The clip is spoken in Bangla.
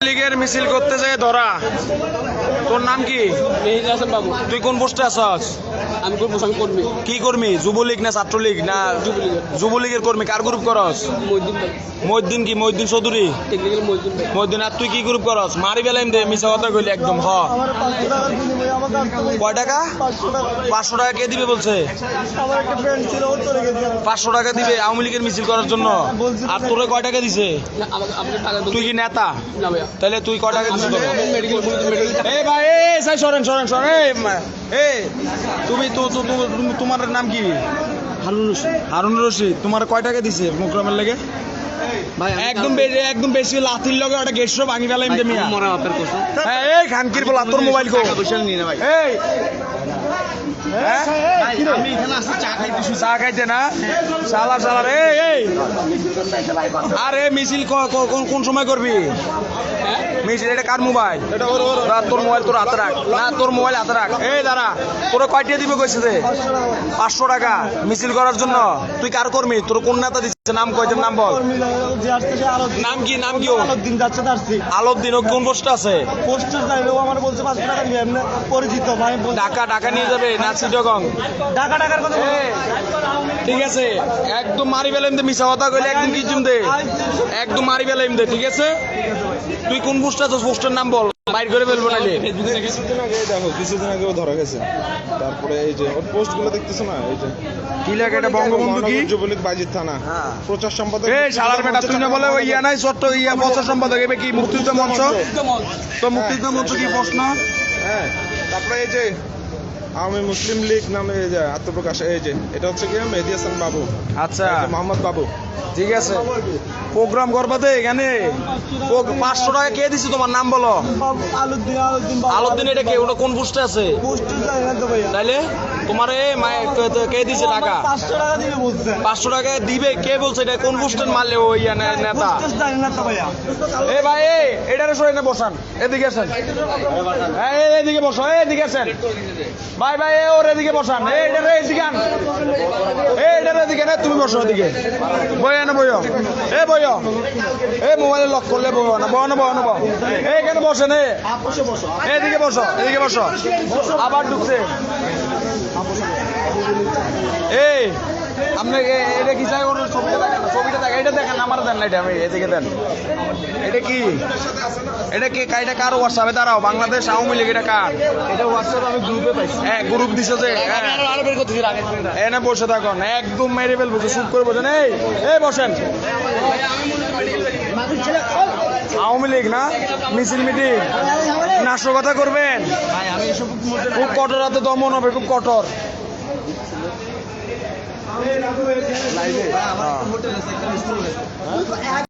লীগের মিছিল করতে যায় ধরা। তোর নাম কি? মেহেদি হাসান বাবু। তুই কোন পোস্টে আছস আমি করব আমি কর্মী। কি কর্মী? যুবলীগ না ছাত্রলীগ? না যুবলীগের। কর্মী? কার গ্রুপ করস? মহিদ্দিন কি? মহিদ্দিন চৌধুরী? মহিদ্দিন আর তুই কি গ্রুপ করস? মারি বেলাইম দে মিছা কথা কইলি একদম হ। কয় টাকা? পাঁচশো টাকা কে দিবে বলছে? পাঁচশো টাকা দিবে আওয়ামী লীগের মিছিল করার জন্য? আর তোরে কয় টাকা দিছে? তুই কি নেতা? তাহলে তুই কয় টাকা দিছিস সাই সরেন সরেন সরেন এই তুমি তো তোমার নাম কি হারুন রশিদ হারুন রশিদ তোমার কয় টাকা দিছে মুকরমের লেগে ভাই একদম বে- একদম বেশি লাথির লগে ওটা গেছো ভাঙি মিয়া মরা কোসা হ্যাঁ, এই খানকির বলা তোর মোবাইল কো পয়সা নিয়ে না ভাই এই হ্যাঁ? আমি এখানে আসছি চা খাইতে চা খাইতে না সালা সালা রে এই এই আরে মিছিল কোন কোন সময় করবি মিছিল এটা কার মোবাইল? তোর মোবাইল তোর হাতে রাখ। না তোর মোবাইল হাতে রাখ। এই দাঁড়া। তোর কয়টিয়া দিবে কইছে যে? পাঁচশো টাকা। মিছিল করার জন্য। তুই কার কর্মী? তোর কোন নেতা নাম কয়টার নাম বল? নাম কি নাম কি ও? আরও দিন যাচ্ছে তার সে। আলোর দিন ও কোন পোস্টে আছে? পোস্টার চাইলে ও আমার বলছে পাঁচশো টাকা নিয়ে এমনি পরিচিত ভাই ঢাকা ঢাকা নিয়ে যাবে না চিটগং? টাকা টাকার কথা ঠিক আছে। একদম মারি ফেলাম দে মিছা কথা কইলে একদম কি দে। একদম মারি ফেলাম দে ঠিক আছে? তুই কোন পোস্টে আছিস পোস্টের নাম বল। বাইর করে ফেলব নাইলে কিছুদিন আগে দেখো কিছুদিন আগে ধরা গেছে। তারপরে এই যে ওর পোস্টগুলো দেখতেছো না? এই যে কি লাগে এটা? বঙ্গবন্ধু কি? যুবলীগ বাজির থানা। প্রচার সম্পাদক এই শালার বেটা তুই না বলে ওই ইয়া নাই চট্ট ইয়া প্রচার সম্পাদক এবে কি মুক্তিযুদ্ধ মঞ্চ? তো মুক্তিযুদ্ধ মঞ্চ কি প্রশ্ন? হ্যাঁ তারপরে এই যে আওয়ামী মুসলিম লীগ নামে এই যে আত্মপ্রকাশ এই যে এটা হচ্ছে কি মেহেদি হাসান বাবু। আচ্ছা। মোহাম্মদ বাবু। ঠিক আছে। প্রোগ্রাম করবা তো এখানে। পাঁচশো টাকা কে দিছে তোমার নাম বলো? আলুদ্দিন আলুদ্দিন দিন আলুর দিন বাবু। দিন এটা কে? ওটা কোন পোস্টে আছে? তাইলে? তোমার কে- দিছে টাকা? পাঁচশো টাকা দিবে বলছে। পাঁচশো টাকা দিবে কে বলছে এটা? কোন পোস্টের মারলে ওই নেতা? এ ভাই এটারে সরে না বসান। এদিকে আসেন। হ্যাঁ এদিকে বসো এদিকে আসেন। ভাই ভাই ওর এদিকে বসান। এটারে এদিকে আন। এটারে এদিকে না তুমি বসো এদিকে। বইয়া না বইও এ বইও এ মোবাইলে লক করলে বইও না বয় না বয় না বয় বসেন এদিকে বসো এদিকে বসো। আবার ঢুকছে। এই আপনি এটা কি চাই? ওর ছবিটা দেখেন ছবিটা দেখেন। এটা দেখেন আমার দেন না এটা আমি এদিকে দেন। এটা কি? এটা কি এটা কার হোয়াটসঅ্যাপে দাঁড়াও বাংলাদেশ আওয়ামী লীগ এটা কার? এটা হোয়াটসঅ্যাপ আমি গ্রুপে পাইছি। হ্যাঁ গ্রুপ দিছে যে হ্যাঁ। এনে বসে থাকুন। একদম মেরে ফেলব শুট করে বসেন। এই এই বসেন। আওয়ামী লীগ না? মিছিল মিটিং। নাশকতা করবেন? খুব কঠোর হাতে দমন হবে খুব কঠোর।